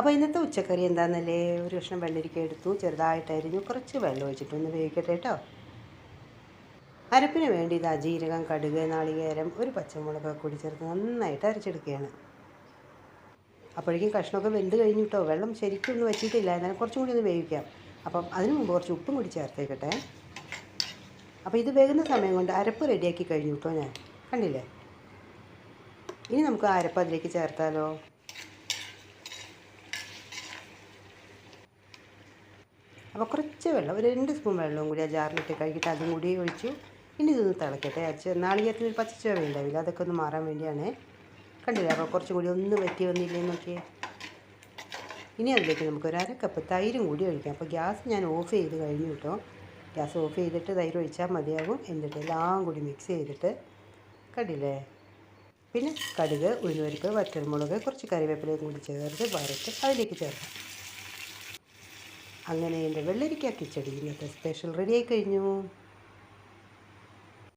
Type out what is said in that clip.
അപ്പോൾ ഇന്നത്തെ ഉച്ചക്കറി എന്താണെന്നല്ലേ ഒരു കഷ്ണം വെള്ളരിക്ക എടുത്തു ചെറുതായിട്ട് അരിഞ്ഞു കുറച്ച് വെള്ളം ഒഴിച്ചിട്ട് ഒന്ന് വേവിക്കട്ടെ കേട്ടോ അരപ്പിന് വേണ്ടി ഇതാ ജീരകം കടുക് നാളികേരം ഒരു പച്ചമുളക് കൂടി ചേർത്ത് നന്നായിട്ട് അരച്ചെടുക്കുകയാണ്. അപ്പോഴേക്കും കഷ്ണമൊക്കെ വെന്ത് കഴിഞ്ഞു കേട്ടോ വെള്ളം ശരിക്കും ഒന്നും വെച്ചിട്ടില്ല എന്നാലും കുറച്ചും കൂടി ഒന്ന് വേവിക്കാം. അപ്പം അതിന് മുമ്പ് കുറച്ച് ഉപ്പും കൂടി ചേർത്തേക്കട്ടെ. അപ്പോൾ ഇത് വേകുന്ന സമയം കൊണ്ട് അരപ്പ് റെഡിയാക്കി കഴിഞ്ഞു കേട്ടോ ഞാൻ. കണ്ടില്ലേ? ഇനി നമുക്ക് അരപ്പ് അതിലേക്ക് ചേർത്താലോ? അപ്പോൾ കുറച്ച് വെള്ളം ഒരു രണ്ട് സ്പൂൺ വെള്ളവും കൂടി ആ ജാറിലിട്ട് കഴുകിയിട്ട് അതും കൂടി ഒഴിച്ചു. ഇനി ഇതൊന്ന് തിളക്കട്ടെ. നാളികേരത്തിന് ഒരു പച്ച പച്ചച്ചുവ ഉണ്ടാവില്ല. അതൊക്കെ ഒന്ന് മാറാൻ വേണ്ടിയാണ്. കണ്ടില്ല? അപ്പോൾ കുറച്ചും കൂടി ഒന്ന് വറ്റി വന്നില്ലേ നോക്കിയേ ഇനി അതിലേക്ക് നമുക്ക് ഒരു അര കപ്പ് തൈരും കൂടി ഒഴിക്കാം. അപ്പോൾ ഗ്യാസ് ഞാൻ ഓഫ് ചെയ്ത് കഴിഞ്ഞു കേട്ടോ. ഗ്യാസ് ഓഫ് ചെയ്തിട്ട് തൈര് ഒഴിച്ചാൽ മതിയാകും. എന്നിട്ട് എല്ലാം കൂടി മിക്സ് ചെയ്തിട്ട് കണ്ടില്ലേ? പിന്നെ കടുക് ഉഴുന്നുപരിപ്പ് വറ്റൽമുളക് കുറച്ച് കറിവേപ്പിലയും കൂടി ചേർത്ത് വറുത്ത് അതിലേക്ക് ചേർക്കാം. അങ്ങനെ എന്റെ വെള്ളരിക്ക കിച്ചടി ഇന്നത്തെ സ്പെഷ്യൽ റെഡി ആയി കഴിഞ്ഞു.